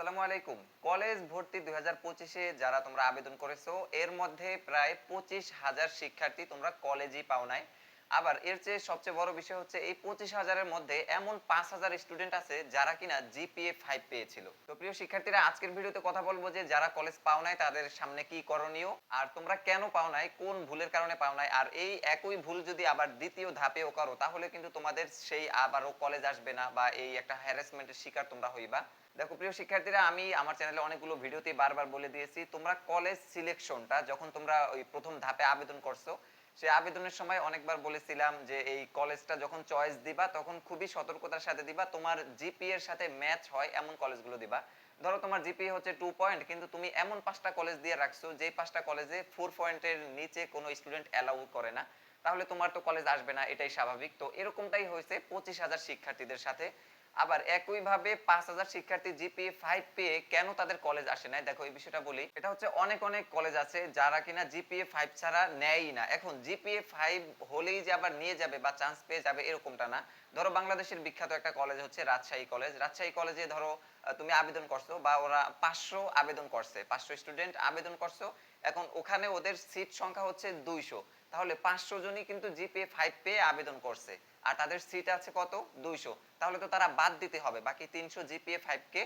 আসসালামু আলাইকুম। কলেজ ভর্তি দুই হাজার পঁচিশে যারা তোমরা আবেদন করেছ, এর মধ্যে প্রায় পঁচিশ হাজার শিক্ষার্থী তোমরা কলেজই পাও নাই। আবার এর চেয়ে সবচেয়ে বড় বিষয় হচ্ছে এই পঁচিশ হাজারের মধ্যে এমন পাঁচ হাজার স্টুডেন্ট আছে যারা কিনা জিপিএ ফাইভ পেয়েছিল। তো প্রিয় শিক্ষার্থীরা, আজকের ভিডিওতে কথা বলব যে যারা কলেজ পাও নাই, তাদের সামনে কি করণীয়? আর তোমরা কেন পাও নাই? কোন ভুলের কারণে পাও নাই? আর এই একই ভুল যদি আবার দ্বিতীয় ধাপেও করো, তাহলে কিন্তু তোমাদের সেই আবারও কলেজ আসবে না বা এই একটা হ্যারাসমেন্টের শিকার তোমরা হইবা। দেখো প্রিয় শিক্ষার্থীরা, আমি আমার চ্যানেলে অনেকগুলো ভিডিওতে বারবার বলে দিয়েছি, তোমরা কলেজ সিলেকশনটা যখন তোমরা ওই প্রথম ধাপে আবেদন করছ সেই আবেদনের সময় অনেকবার বলেছিলাম যে এই কলেজটা যখন চয়েস দিবা, তখন খুবই সতর্কতার সাথে দিবা, তোমার জিপি এর সাথে ম্যাচ হয় এমন কলেজগুলো দিবা। ধরো তোমার জিপি হচ্ছে টু পয়েন্ট কিন্তু তুমি এমন পাঁচটা কলেজ দিয়ে রাখছো যে পাঁচটা কলেজে ফোর পয়েন্টের নিচে কোনো স্টুডেন্ট অ্যালাউ করে না। তাহলে তোমার তো কলেজ আসবে না, এটাই স্বাভাবিক। তো এরকমটাই হয়েছে পঁচিশ হাজার শিক্ষার্থীদের সাথে। আবার একইভাবে পাঁচ হাজার শিক্ষার্থী জিপিএ ফাইভ পেয়ে কেন তাদের কলেজ আসে না দেখো, এই বিষয়টা বলি। এটা হচ্ছে অনেক অনেক কলেজ আছে যারা কিনা জিপিএ ফাইভ ছাড়া নেয়ই না। এখন জিপিএ ফাইভ হলেই যে আবার নিয়ে যাবে বা চান্স পেয়ে যাবে এরকমটা না। ধরো, বাংলাদেশের বিখ্যাত একটা কলেজ হচ্ছে রাজশাহী কলেজ রাজশাহী কলেজে ধরো তুমি আবেদন করছ বা ওরা পাঁচশো আবেদন করছে। পাঁচশো স্টুডেন্ট আবেদন করছ। এখন ওখানে ওদের সিট সংখ্যা হচ্ছে দুইশো। তাহলে পাঁচশো জনই কিন্তু জিপিএ ফাইভ পেয়ে আবেদন করছে। আর তাদের সিট আছে কত? দুইশো। তাহলে তো তারা বাদ দিতে হবে। বাকি তিনশো জিপিএ ফাইভ কে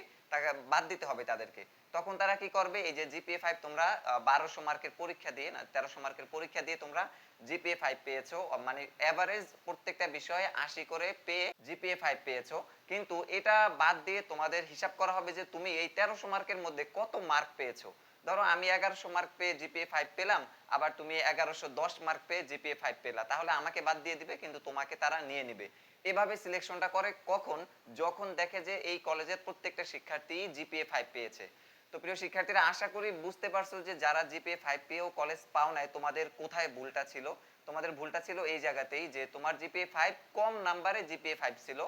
বাদ দিতে হবে তাদেরকে। তখন তারা কি করবে? এই যে জিপিএ ফাইভ তোমরা বারোশো মার্কের পরীক্ষা দিয়ে না, তেরোশো মার্কের পরীক্ষা দিয়ে তোমরা জিপিএ ফাইভ পেয়েছ। মানে এভারেজ প্রত্যেকটা বিষয়ে আশি করে পেয়ে জিপিএ ফাইভ পেয়েছ। কিন্তু এটা বাদ দিয়ে তোমাদের হিসাব করা হবে যে তুমি এই তেরোশো মার্কের মধ্যে কত মার্ক পেয়েছ। ধরো আমি এগারোশো মার্ক পেয়ে জিপিএ ফাইভ পেলাম, আবার তুমি এগারোশো দশ মার্ক পেয়ে জিপিএ ফাইভ পেলা। তাহলে আমাকে বাদ দিয়ে দিবে, কিন্তু তোমাকে তারা নিয়ে নিবে। এভাবে সিলেকশনটা করে কখন? যখন দেখে যে এই কলেজের প্রত্যেকটা শিক্ষার্থী জিপিএ ফাইভ পেয়েছে। তো প্রিয় শিক্ষার্থীরা, আশা করি বুঝতে পারছ যে যারা জিপিএ ফাইভ পেয়েও কলেজ পাও নাই, তোমাদের কোথায় ভুলটা ছিল? তোমাদের ভুলটা ছিল এই জায়গাতেই যে তোমার জিপিএ ফাইভ কম নাম্বারে জিপিএ ফাইভ ছিল,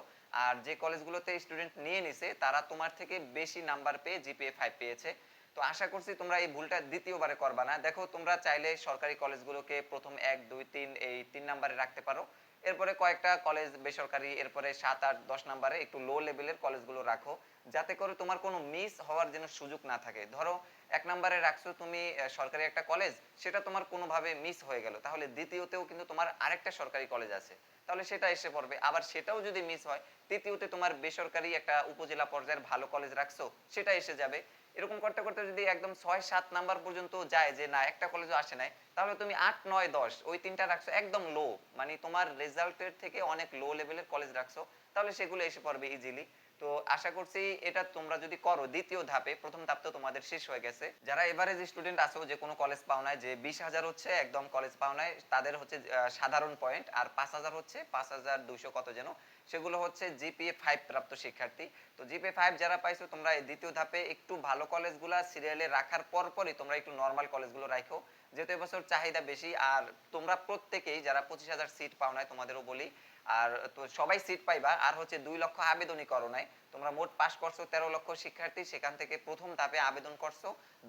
আর যে কলেজগুলোতে স্টুডেন্ট নিয়ে নিছে, তারা তোমার থেকে বেশি নাম্বার পেয়ে জিপিএ ফাইভ পেয়েছে। তো আশা করছি তোমরা এই ভুলটা দ্বিতীয়বারে করবা না। দেখো, তোমরা চাইলে সরকারি কলেজগুলোকে প্রথম এক, দুই, তিন, এই তিন নাম্বারে রাখতে পারো। এরপরে কয়েকটা কলেজ বেসরকারি, এরপরে সাত, আট, দশ নাম্বারে একটু লো লেভেলের কলেজগুলো রাখো। যাতে করে তোমার কোনো মিস হওয়ার যেন সুযোগ না থাকে। ধরো, এক নাম্বারে রাখছো তুমি সরকারি একটা কলেজ, সেটা তোমার কোনোভাবে মিস হয়ে গেল। তাহলে দ্বিতীয়তেও কিন্তু তোমার আরেকটা সরকারি কলেজ আছে। তাহলে সেটা এসে পড়বে। আবার সেটাও যদি মিস হয়, তৃতীয়তে তোমার বেসরকারি একটা উপজেলা পর্যায়ের ভালো কলেজ রাখছো, সেটা এসে যাবে। এরকম করতে করতে যদি একদম ছয়, সাত নাম্বার পর্যন্ত যায় যে না, একটা কলেজও আসে নাই, তাহলে তুমি আট, নয়, দশ, ওই তিনটা রাখছো একদম লো মানে তোমার রেজাল্টের থেকে অনেক লো লেভেলের কলেজ রাখছো। তাহলে সেগুলো এসে পড়বে ইজিলি তো আশা করছি এটা তোমরা যদি করো, দ্বিতীয় ধাপে, প্রথম ধাপ তো তোমাদের শেষ হয়ে গেছে। যারা এভারেজ স্টুডেন্ট আছো, যে কোনো কলেজ পাও নাই, যে বিশ হাজার হচ্ছে, একদম কলেজ পাও নাই, তাদের হচ্ছে সাধারণ পয়েন্ট আর পাঁচ হাজার হচ্ছে, পাঁচ হাজার দুইশো কত যেন, সেগুলো হচ্ছে জিপিএ ফাইভ প্রাপ্ত শিক্ষার্থী। তো জিপিএ ফাইভ যারা পাইছো, তোমরা দ্বিতীয় ধাপে একটু ভালো কলেজগুলা সিরিয়ালে রাখার পর পরই তোমরা একটু নর্মাল কলেজগুলো রাখো। যেহেতু এবছর চাহিদা বেশি, আর তোমরা প্রত্যেকেই, যারা পঁচিশ হাজার সিট পাও নাই, তোমাদেরও বলি আর তো সবাই সিট পাইবা। আর হচ্ছে দুই লক্ষ আবেদনই করো নাই। তোমরা মোট পাস করছ তেরো লক্ষ শিক্ষার্থী, সেখান থেকে প্রথম ধাপে আবেদন করছ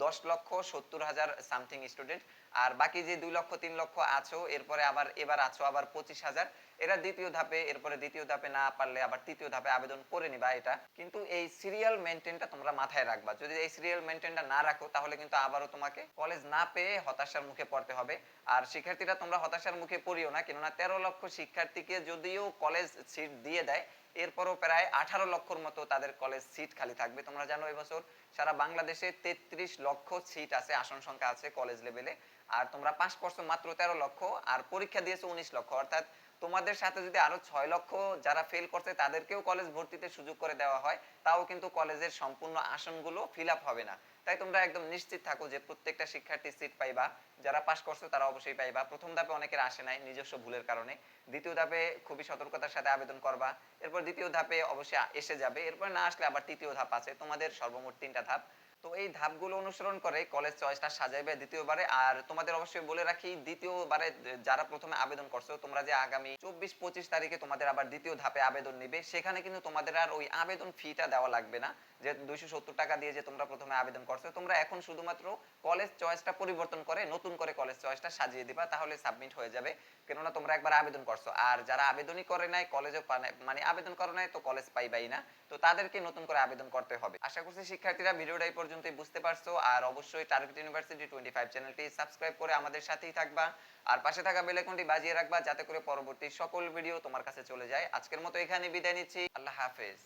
দশ লক্ষ সত্তর হাজার সামথিং স্টুডেন্ট আর বাকি যে দুই লক্ষ, তিন লক্ষ আছো, এরপরে আবার, এবার আছো আবার পঁচিশ হাজার। এরা দ্বিতীয় ধাপে, এরপরে দ্বিতীয় ধাপে না পারলে আবার তৃতীয় ধাপে আবেদন করে নিবা এটা। কিন্তু এই সিরিয়াল মেনটেনটা তোমরা মাথায় রাখবা। যদি এই সিরিয়াল মেনটেনটা না রাখো, তাহলে কিন্তু আবারও তোমাকে কলেজ না পেয়ে হতাশার মুখে পড়তে হবে। আর শিক্ষার্থীরা তোমরা হতাশার মুখে পড়িও না, কেননা তেরো লক্ষ শিক্ষার্থীকে যদিও কলেজ সিট দিয়ে দেয় এরপরও প্রায় আঠারো লক্ষর মতো তাদের কলেজ সিট খালি থাকবে। তোমরা জানো এবছর সারা বাংলাদেশে তেত্রিশ লক্ষ সিট আছে, আসন সংখ্যা আছে কলেজ লেভেলে আর তোমরা পাস করছ মাত্র তেরো লক্ষ, আর পরীক্ষা দিয়েছ উনিশ লক্ষ। অর্থাৎ তোমাদের সাথে যদি আরও ছয় লক্ষ যারা ফেল করছে, তাদেরকেও কলেজ ভর্তিতে সুযোগ করে দেওয়া হয়। তাও কিন্তু কলেজের সম্পূর্ণ আসনগুলো ফিল আপ হবে না। তাই তোমরা একদম নিশ্চিত থাকো যে প্রত্যেকটা শিক্ষার্থী সিট পাইবা। যারা পাস করছ, তারা অবশ্যই পাইবা। প্রথম ধাপে অনেকের আসে নাই নিজস্ব ভুলের কারণে। দ্বিতীয় ধাপে খুবই সতর্কতার সাথে আবেদন করবা। এরপর দ্বিতীয় ধাপে অবশ্যই এসে যাবে। এরপর না আসলে আবার তৃতীয় ধাপ আছে। তোমাদের সর্বমোট তিনটা ধাপ। তো এই ধাপগুলো অনুসরণ করে কলেজ চয়েসটা সাজাইবে দ্বিতীয়বারে। আর তোমাদের অবশ্যই বলে রাখি, দ্বিতীয়বারে যারা প্রথমে আবেদন করছ, তোমরা যে আগামী চব্বিশ পঁচিশ তারিখে তোমাদের আবার দ্বিতীয় ধাপে আবেদন নিবে, সেখানে কিন্তু তোমাদের আর ওই আবেদন ফিটা দেওয়া লাগবে না। যে দুইশো সত্তর টাকা দিয়ে যে তোমরা প্রথমে আবেদন করছ, তোমরা এখন শুধুমাত্র কলেজ চয়েসটা পরিবর্তন করে নতুন করে কলেজ চয়েসটা সাজিয়ে দিবা, তাহলে সাবমিট হয়ে যাবে। কেননা তোমরা একবার আবেদন করছ। আর যারা আবেদনই করে নাই কলেজে মানে আবেদন করে নাই, তো কলেজ পাইবাই না। তো তাদেরকে নতুন করে আবেদন করতে হবে। আশা করছি শিক্ষার্থীরা ভিডিওটা এই পর্যন্তই বুঝতে পারছ। আর অবশ্যই টার্গেট ইউনিভার্সিটি টোয়েন্টি ফাইভ চ্যানেলটি সাবস্ক্রাইব করে আমাদের সাথেই থাকবা। আর পাশে থাকা বেলেকনটি বাজিয়ে রাখবা যাতে করে পরবর্তী সকল ভিডিও তোমার কাছে চলে যায়। আজকের মতো এখানে বিদায় নিচ্ছি। আল্লাহ হাফেজ।